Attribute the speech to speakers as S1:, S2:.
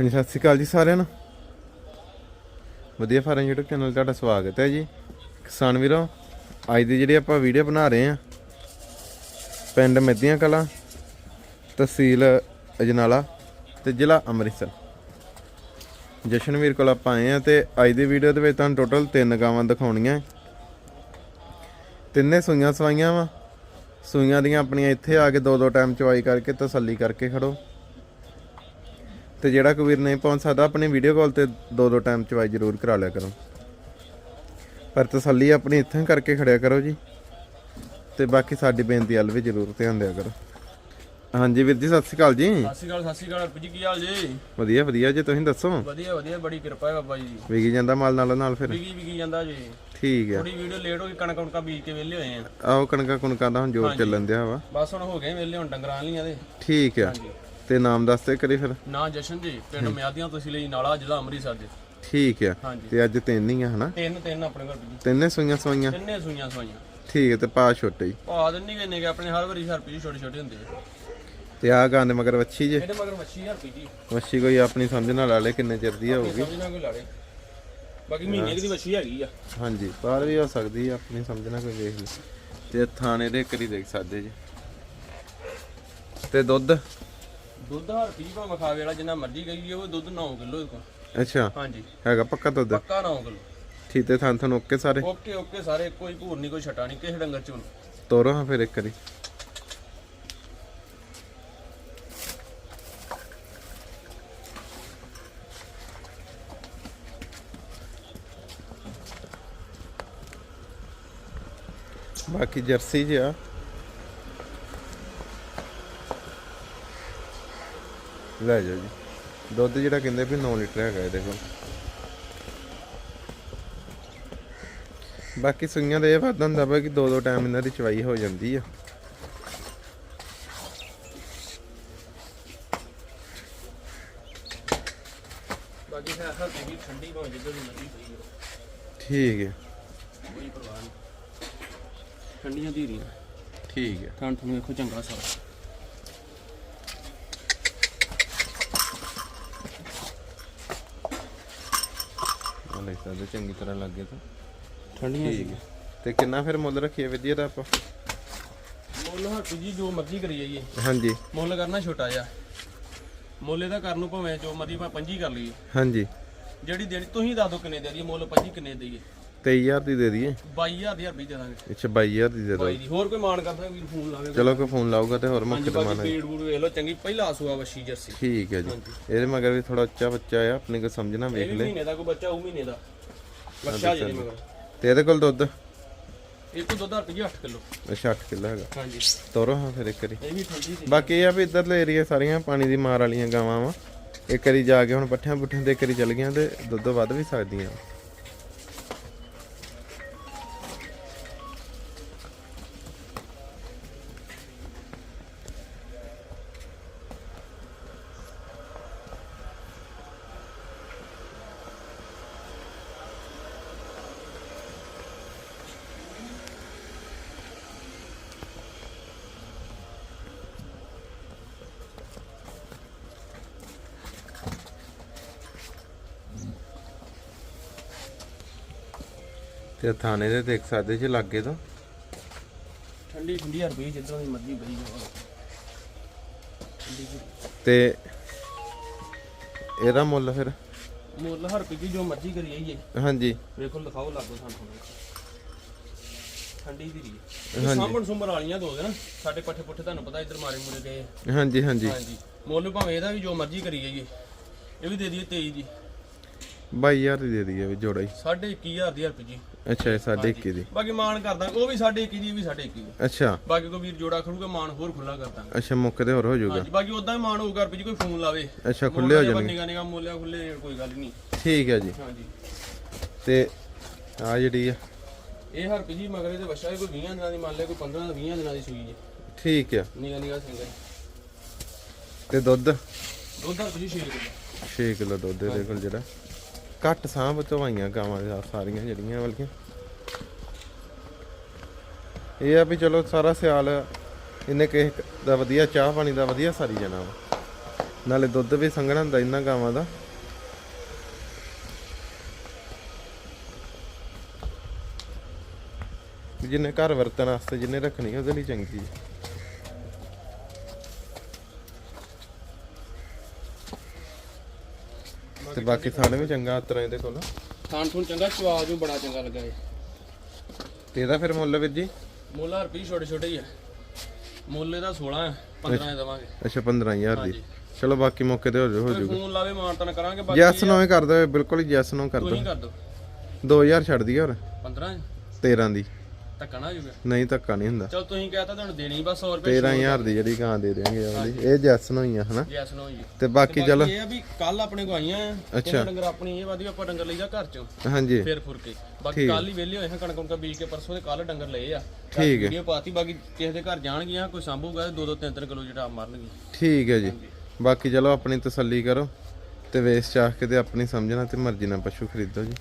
S1: ਹਾਂਜੀ, ਸਤਿ ਸ਼੍ਰੀ ਅਕਾਲ ਜੀ ਸਾਰਿਆਂ ਨੂੰ। ਵਧੀਆ ਫਾਰਮ YouTube ਚੈਨਲ ਤੁਹਾਡਾ ਸਵਾਗਤ ਹੈ ਜੀ। ਕਿਸਾਨ ਵੀਰੋ, ਅੱਜ ਦੀ ਜਿਹੜੀ ਆਪਾਂ ਵੀਡੀਓ ਬਣਾ ਰਹੇ ਆ ਪਿੰਡ ਮੱਧੀਆਂ ਕਲਾਂ, ਤਹਿਸੀਲ ਅਜਨਾਲਾ ਤੇ ਜ਼ਿਲ੍ਹਾ ਅੰਮ੍ਰਿਤਸਰ। ਜਸ਼ਨਵੀਰ ਕੋਲ ਆਪਾਂ ਆਏ ਆ ਤੇ ਅੱਜ ਦੀ ਵੀਡੀਓ ਦੇ ਵਿੱਚ ਤੁਹਾਨੂੰ ਟੋਟਲ ਤਿੰਨ ਗਾਵਾਂ ਦਿਖਾਉਣੀਆਂ ਤਿੰਨੇ ਸੂਈਆਂ ਸਵਾਈਆਂ ਵਾ। ਸੂਈਆਂ ਦੀਆਂ ਆਪਣੀਆਂ ਇੱਥੇ ਆ ਕੇ ਦੋ ਦੋ ਟਾਈਮ ਚਵਾਈ ਕਰਕੇ ਤਸੱਲੀ ਕਰਕੇ ਖੜੋ। ਤੇ ਜਿਹੜਾ ਕੋਈ ਵੀਰ ਨਹੀਂ ਪਹੁੰਚ ਸਕਦਾ ਆਪਣੀ ਵੀਡੀਓ ਕਾਲ ਤੇ ਦੋ ਦੋ ਟਾਈਮ ਚਵਾਈ ਜ਼ਰੂਰ ਕਰਾ ਲਿਆ ਕਰੋ। ਪਰ ਤਸੱਲੀ ਆਪਣੀ ਇੱਥੇ ਕਰਕੇ ਖੜਿਆ ਕਰੋ ਜੀ। ਤੇ ਬਾਕੀ ਸਾਡੀ ਬੇਨਤੀ ਵੱਲ ਵੀ ਜ਼ਰੂਰ ਧਿਆਨ ਦਿਆ ਕਰੋ। ਹਾਂਜੀ ਵੀਰ ਜੀ ਸਤਿ ਸ਼੍ਰੀ ਅਕਾਲ ਜੀ।
S2: ਸਤਿ ਸ਼੍ਰੀ ਅਕਾਲ ਸਤਿ ਸ਼੍ਰੀ ਅਕਾਲ ਜੀ ਕੀ ਹਾਲ ਜੀ?
S1: ਵਧੀਆ ਵਧੀਆ ਜੀ ਤੁਸੀਂ ਦੱਸੋ?
S2: ਵਧੀਆ ਵਧੀਆ ਬੜੀ ਕਿਰਪਾ ਹੈ ਬਾਬਾ ਜੀ ਦੀ।
S1: ਵਿਕੀ ਜਾਂਦਾ ਮਾਲ ਨਾਲੋਂ ਨਾਲ ਫਿਰ?
S2: ਵਿਕੀ ਵਿਕੀ ਜਾਂਦਾ ਜੀ।
S1: ਠੀਕ ਹੈ
S2: ਥੋੜੀ ਵੀਡੀਓ ਲੇਟ ਹੋ ਗਈ ਕਣਕ ਕਣਕਾਂ ਬੀਜ ਕੇ ਵਿਹਲੇ ਹੋਏ ਆ।
S1: ਆਓ ਕਣਕਾਂ ਕੁਣਕਾਂ ਦਾ ਹੁਣ ਜੋਰ ਚੱਲਣ ਦਿਆ ਵਾ।
S2: ਬਸ ਹੁਣ ਹੋ ਗਏ ਵਿਹਲੇ ਹੁਣ ਡੰਗਰਾਂ ਲੀਆਂ ਦੇ।
S1: ਠੀਕ ਹੈ ਤੇ ਨਾਮ ਦੱਸਦੇ ਕਰੀ ਫਿਰ।
S2: ਨਾਂ ਜਸ਼ਨ ਜੀ ਪਿੰਡ ਮਿਆਦੀਆਂ ਤੁਸੀਂ ਲਈ ਨਾਲਾ ਜ਼ਿਲ੍ਹਾ ਅੰਮ੍ਰਿਤਸਰ ਦੇ
S1: ਠੀਕ
S2: ਹਾਂਜੀ।
S1: ਤੇ ਅੱਜ ਤਿੰਨ ਹੀ ਆ ਹਨਾ?
S2: ਤਿੰਨ ਤਿੰਨ ਆਪਣੇ ਘਰ ਜੀ।
S1: ਤਿੰਨੇ ਸੂਈਆਂ ਸਵਾਈਆਂ
S2: ਤਿੰਨੇ ਸੂਈਆਂ ਸਵਾਈਆਂ
S1: ਠੀਕ ਹੈ ਤੇ ਪਾ ਛੋਟੇ ਹੀ।
S2: ਪਾ ਦਿੰਨੀ ਕਿ ਨੇ ਆਪਣੇ ਹਰ ਵਾਰੀ ਹਰ ਪੀ ਛੋਟੇ ਛੋਟੇ ਹੁੰਦੇ ਆ।
S1: ਤੇ ਆ ਗਾਂ ਦੇ ਮਗਰ ਵੱਛੀ ਜੇ।
S2: ਇਹਦੇ ਮਗਰ ਮੱਛੀ ਹਰ ਪੀ ਜੀ।
S1: ਵੱਛੀ ਕੋਈ ਆਪਣੀ ਸਮਝ ਨਾਲ ਲਾ ਲੇ ਕਿੰਨੇ ਚਿਰ ਦੀ ਹੋਊਗੀ
S2: ਸਮਝ ਨਾ ਕੋਈ ਲਾੜੇ ਬਾਕੀ ਮਹੀਨੇ ਕੁ ਦੀ ਮੱਛੀ ਹੈਗੀ ਆ।
S1: ਹਾਂਜੀ ਬਾਹਰ ਵੀ ਹੋ ਸਕਦੀ ਆ ਆਪਣੀ ਸਮਝ ਨਾਲ ਕੋਈ ਵੇਖ ਲੇ। ਤੇ ਥਾਣੇ ਦੇ ਕਰੀ ਦੇਖ ਸਕਦੇ ਜੀ। ਤੇ ਦੁੱਧ?
S2: ਦੁੱਧ ਹਰ ਪੀ ਭਾਵੇਂ ਖਾਵੇ ਵਾਲਾ ਜਿੰਨਾ ਮਰਜ਼ੀ ਗਈ ਉਹ ਦੁੱਧ 9 ਕਿਲੋ
S1: ਅੱਛਾ।
S2: ਹਾਂਜੀ।
S1: ਹੈਗਾ ਪੱਕਾ ਦੁੱਧ?
S2: ਪੱਕਾ 9 ਕਿਲੋ।
S1: ਠੀਕ ਤੇ ਥਾਂ ਤੁਹਾਨੂੰ ਓਕੇ ਸਾਰੇ?
S2: ਓਕੇ ਓਕੇ ਸਾਰੇ ਕੋਈ ਭੂਰ ਨਹੀਂ ਕੋਈ ਛਟਾ ਨਹੀਂ ਕਿਸੇ ਡੰਗਰ ਚ ਹੁਣ
S1: ਤੋਰੋ ਹਾਂ ਫਿਰ ਇੱਕ ਵਾਰੀ। ਬਾਕੀ ਜਰਸੀ ਜੀ ਲੈ ਜਾਓ ਜੀ। ਦੁੱਧ ਜਿਹੜਾ ਕਹਿੰਦੇ ਵੀ 9 ਲੀਟਰ ਹੈਗਾ ਇਹਦੇ ਕੋਲ। ਬਾਕੀ ਸੁਈਆਂ ਦੇ ਇਹ ਵਾਧਾ ਹੁੰਦਾ ਵਾ ਕਿ ਦੋ ਦੋ ਟਾਈਮ ਇਹਨਾਂ ਦੀ ਚਵਾਈ ਹੋ ਜਾਂਦੀ ਆ।
S2: ਬਾਕੀ ਫਿਰ ਹਰ ਵੀ ਠੰਡੀ ਭਾਵੇਂ ਜਿੱਦੋਂ ਦੀ ਮਰਜ਼ੀ ਪਈ ਹੋਵੇ,
S1: ਠੀਕ ਹੈ
S2: ਕੋਈ ਪਰਵਾਹ ਨਹੀਂ। ਠੰਡੀਆਂ ਧੀਰੀਆਂ।
S1: ਠੀਕ ਹੈ
S2: ਠੰਡ ਤੁਹਾਨੂੰ ਵੇਖੋ ਚੰਗਾ ਸਾਰਾ।
S1: ਸਕਦੇ ਚੰਗੀ ਤਰ੍ਹਾਂ ਲੱਗੇ ਤਾਂ।
S2: ਠੰਡੀਆਂ
S1: ਠੀਕ ਹੈ। ਤੇ ਕਿੰਨਾ ਫਿਰ ਮੁੱਲ ਰੱਖੀਏ ਵਧੀਆ ਦਾ ਆਪਾਂ?
S2: ਮੁੱਲ ਹੱਟ ਜੀ ਜੋ ਮਰਜ਼ੀ ਕਰੀ ਜਾਈਏ
S1: ਹਾਂਜੀ।
S2: ਮੁੱਲ ਕਰਨਾ ਛੋਟਾ ਜਿਹਾ। ਮੁੱਲ ਇਹਦਾ ਕਰਨ ਨੂੰ ਭਾਵੇਂ ਜੋ ਮਰਜ਼ੀ ਭਾਵੇਂ ਪੰਜੀ ਕਰ ਲਈਏ।
S1: ਹਾਂਜੀ।
S2: ਜਿਹੜੀ ਦੇਣੀ ਤੁਸੀਂ ਦੱਸ ਦਿਓ ਕਿੰਨੇ ਦੇ ਦਈਏ ਮੁੱਲ ਪੰਜੀ ਕਿੰਨੇ ਦੇਈਏ।
S1: 23000 ਦੀ ਦੇ ਦਈਏ।
S2: 22000 ਦੀ ਰੁਪਏ ਦੇ ਦਾਂਗੇ।
S1: ਅੱਛਾ 22000 ਦੀ ਦੇ ਦਿਓ।
S2: ਬਾਈ ਦੀ ਹੋਰ ਕੋਈ ਮਾਨ ਕਰਦਾ ਵੀਰ ਫੋਨ ਲਾਵੇ
S1: ਚਲੋ ਕੋਈ ਫੋਨ ਲਾਊਗਾ ਤੇ ਹੋਰ
S2: ਹਾਂਜੀ
S1: ਮੁੱਖ
S2: ਬਾਕੀ
S1: ਦਮਾਨਾ
S2: ਪੀੜ ਬੂੜ ਵੇਖ ਲਓ ਚੰਗੀ ਪਹਿਲਾ ਸੂਆ ਵਸ਼ੀ ਜਰਸੀ।
S1: ਠੀਕ ਹੈ ਜੀ।
S2: ਹਾਂਜੀ।
S1: ਇਹਦੇ ਮਗਰ ਵੀ ਥੋੜਾ ਉੱਚਾ ਬੱਚਾ ਆ ਆਪਣੇ ਕੋ ਸਮਝਣਾ
S2: ਇਹ
S1: ਵੇਖ
S2: ਵੀ
S1: ਲੈ।
S2: ਮਹੀਨੇ ਦਾ ਕੋਈ ਬੱਚਾ ਉਹ ਮਹੀਨੇ ਦਾ। ਬੱਚਾ ਜਿਹਦੇ ਮਗਰ।
S1: ਤੇ ਇਹਦੇ ਕੋਲ ਦੁੱਧ?
S2: ਇਹ ਕੋ ਦੁੱਧ ਰੁਪਏ 8 ਕਿਲੋ।
S1: ਅੱਛਾ 8 ਕਿਲੋ ਹੈਗਾ।
S2: ਹਾਂਜੀ।
S1: ਤੋਰੋ ਹਾਂ ਫਿਰ ਇੱਕ ਵਾਰੀ।
S2: ਇਹ ਵੀ ਠੰਡੀ ਸੀ।
S1: ਬਾਕੀ ਇਹ ਆ ਵੀ ਇਧਰਲੇ ਏਰੀਆ ਸਾਰੀਆਂ ਪਾਣੀ ਦੀ ਮਾਰ ਵਾਲੀਆਂ ਗਾਵਾਂ ਵਾ। ਇੱਕ ਵਾਰੀ ਜਾ ਕੇ ਹੁਣ ਪੱਠਿਆਂ ਪੁੱਠਿਆਂ ਤੇ ਇੱਕ ਵਾਰੀ ਚੱਲ ਗਈਆਂ ਤੇ ਦੁੱਧ ਵੱਧ ਵੀ ਸਕਦੀਆਂ। ਤੇ ਥਾਣੇ ਦੇ ਦੇਖ ਸਕਦੇ ਜੀ ਲਾਗੇ ਤੋਂ।
S2: ਠੰਡੀ ਠੰਡੀ ਰੁਪਏ ਜਿੱਦਾਂ ਦੀ ਮਰਜ਼ੀ ਬਈ।
S1: ਤੇ ਇਹਦਾ ਮੁੱਲ ਫਿਰ?
S2: ਮੁੱਲ ਹਰ ਰੁਪਏ ਜੋ ਮਰਜ਼ੀ ਕਰੀ ਜਾਈਏ
S1: ਹਾਂਜੀ।
S2: ਵੇਖੋ ਲਿਖਾਓ ਲੱਗੋ ਸਾਨੂੰ ਠੰਡੀ ਦੀ ਰੀ ਸਾਂਭਣ ਸੁੰਭਣ ਵਾਲੀਆਂ ਦੋ ਦੇ ਨਾ। ਸਾਡੇ ਪੱਠੇ ਪੁੱਠੇ ਤੁਹਾਨੂੰ ਪਤਾ ਇੱਧਰ ਮਾਰੇ ਮੁਰੇ ਗਏ।
S1: ਹਾਂਜੀ ਹਾਂਜੀ।
S2: ਹਾਂਜੀ। ਮੁੱਲ ਭਾਵੇਂ ਇਹਦਾ ਵੀ ਜੋ ਮਰਜ਼ੀ ਕਰੀ ਜਾਈਏ ਇਹ ਵੀ ਦੇ ਦਈਏ 23 ਦੀ।
S1: 22000 ਦੀ ਦੇ ਦਈਏ ਵੀ ਜੋੜਾ ਹੀ।
S2: 21500 ਦੀ ਰੁਪਏ ਜੀ
S1: ਅੱਛਾ ਇਹ ਸਾਢੇ 21 ਦੀ।
S2: ਬਾਕੀ ਮਾਨ ਕਰਦਾ ਉਹ ਵੀ 21 ਦੀ ਵੀ 21 ਦੀ।
S1: ਅੱਛਾ।
S2: ਬਾਕੀ ਕੋਈ ਵੀਰ ਜੋੜਾ ਖੜੂਗਾ ਮਾਨ ਹੋਰ ਖੁੱਲਾ ਕਰਦਾ।
S1: ਅੱਛਾ ਮੁੱਕ ਤੇ ਹੋਰ ਹੋ ਜਾਊਗਾ।
S2: ਹਾਂਜੀ ਬਾਕੀ ਉਦਾਂ ਵੀ ਮਾਨ ਹੋਊਗਾ ਰੁਪਏ ਜੀ ਕੋਈ ਫੋਨ ਲਾਵੇ।
S1: ਅੱਛਾ ਖੁੱਲੇ ਹੋ ਜਾਣਗੇ।
S2: ਨਿਗਾ ਨਿਗਾ ਮੋਲਿਆ ਖੁੱਲੇ ਕੋਈ ਗੱਲ ਨਹੀਂ।
S1: ਠੀਕ ਹੈ ਜੀ।
S2: ਹਾਂਜੀ।
S1: ਤੇ ਆ ਜਿਹੜੀ ਆ।
S2: ਇਹ ਹਰ ਜੀ ਮਗਰੇ ਦੇ ਵਸ਼ਾ ਕੋਈ 20 ਦਿਨਾਂ ਦੀ ਮੰਨ ਲਿਆ ਕੋਈ 15 20 ਦਿਨਾਂ ਦੀ ਸੂਈ ਜੀ।
S1: ਠੀਕ ਆ।
S2: ਨਿਗਾ ਨਿਗਾ ਸਿੰਗਲ
S1: ਤੇ ਦੁੱਧ?
S2: ਦੁੱਧ ਹਰ ਜੀ 6 ਕਿਲੋ।
S1: 6 ਕਿਲੋ ਦੁੱਧ ਇਹਦੇ ਕੋਲ ਜਿਹੜਾ। ਘੱਟ ਸਾਂਭ ਚਵਾਈਆਂ ਗਾਵਾਂ ਦੇ ਸਾਰੀਆਂ ਜਿਹੜੀਆਂ ਵਾਲੀਆਂ ਇਹ ਆ ਵੀ ਚਲੋ ਸਾਰਾ ਸਿਆਲ, ਇਹਨੇ ਕਿਸੇ ਦਾ ਵਧੀਆ ਚਾਹ ਪਾਣੀ ਦਾ ਵਧੀਆ ਸਾਰੀ ਜਾਣਾ ਵਾ। ਨਾਲੇ ਦੁੱਧ ਵੀ ਸੰਘਣਾ ਹੁੰਦਾ ਇਹਨਾਂ ਗਾਵਾਂ ਦਾ। ਜਿੰਨੇ ਘਰ ਵਰਤਣ ਵਾਸਤੇ ਜਿੰਨੇ ਰੱਖਣੀ ਉਹਦੇ ਲਈ ਚੰਗੀ ਹੈ ਤੇ ਬਾਕੀ ਥਾਣੇ ਵੀ ਚੰਗਾ ਤਰ੍ਹਾਂ ਇਹਦੇ ਕੋਲ
S2: ਖਾਣ ਥੂਣ ਚੰਗਾ ਸਵਾਦ ਵੀ ਬੜਾ ਚੰਗਾ ਲੱਗਾ ਇਹ।
S1: ਤੇ ਇਹਦਾ ਫਿਰ ਮੁੱਲ ਵੀਰ ਜੀ?
S2: ਮੁੱਲ ਰੁਪਏ ਛੋਟੇ ਛੋਟੇ ਹੀ ਆ। ਮੁੱਲ ਇਹਦਾ 16 ਹੈ 15 ਦੇ ਦੇਵਾਂਗੇ।
S1: ਅੱਛਾ 15000 ਦੀ। ਚਲੋ ਬਾਕੀ ਮੌਕੇ ਤੇ ਹੋ ਜਾਊ ਹੋ
S2: ਕੋਈ ਫੋਨ ਲਾਵੇ ਮਾਨਤਨ ਕਰਾਂਗੇ ਬਾਕੀ
S1: ਜੈਸ ਨੋ ਕਰ ਦੋ ਬਿਲਕੁਲ ਜੈਸ ਨੋ ਕਰ
S2: ਤੁਸੀਂ
S1: ਦੋ
S2: ਕਰ ਦਿਓ।
S1: 2000 ਛੱਡ ਦਈਏ ਹੋਰ।
S2: 15
S1: 13 ਦੀ।
S2: ਧੱਕਾ ਨਾ ਹੋ ਜਾਊਗਾ।
S1: ਨਹੀਂ ਧੱਕਾ ਨਹੀਂ ਹੁੰਦਾ।
S2: ਚਲ ਤੁਸੀਂ ਕਹਤਾ ਤੁਹਾਨੂੰ ਦੇਣੀ ਬਸ 100 ਰੁਪਏ
S1: 13000 ਦੀ ਜਿਹੜੀ ਗਾਂ ਦੇ ਇਹ ਵਾਲੀ ਇਹ ਜੈਸ ਨੋ ਹੀ ਆ ਹਨਾ?
S2: ਯੈਸ ਨੋ ਜੀ
S1: ਤੇ ਬਾਕੀ ਚਲੋ।
S2: ਇਹ ਆ ਵੀ ਕੱਲ ਆਪਣੇ ਕੋ ਆਈਆਂ।
S1: ਅੱਛਾ।
S2: ਡੰਗਰ ਆਪਣੀ ਇਹ ਵਾਦੀ ਆਪਾਂ ਡੰਗਰ ਲਈਦਾ ਘਰ ਚੋਂ।
S1: ਹਾਂਜੀ।
S2: ਫੇਰ ਫੁਰ ਕੇ। ਬਾਕੀ ਕੱਲ ਹੀ ਵਿਹਲੇ ਹੋਏ ਹਾਂ ਕਣਕ ਕਣਕ ਬੀਜ ਕੇ ਪਰਸੋਂ ਦੇ ਕੱਲ ਡੰਗਰ ਲਏ ਆ।
S1: ਠੀਕ ਹੈ।
S2: ਵੀਡੀਓ ਪਾਤੀ ਬਾਕੀ ਕਿਸੇ ਦੇ ਘਰ ਜਾਣਗੀਆਂ ਕੋਈ ਸੰਭੂਗਾ ਦੋ ਦੋ ਤਿੰਨ ਤਿੰਨ ਕਿਲੋ ਜਿਹੜਾ ਮਾਰਨਗੇ।
S1: ਠੀਕ ਹੈ ਜੀ। ਬਾਕੀ ਚਲੋ ਆਪਣੀ ਤਸੱਲੀ ਕਰੋ ਤੇ ਵੇਸ ਚਾਹ ਕੇ ਤੇ ਆਪਣੀ ਸਮਝਣਾ ਤੇ ਮਰਜ਼ੀ ਨਾਲ ਪਸ਼ੂ ਖਰੀਦੋ ਜੀ।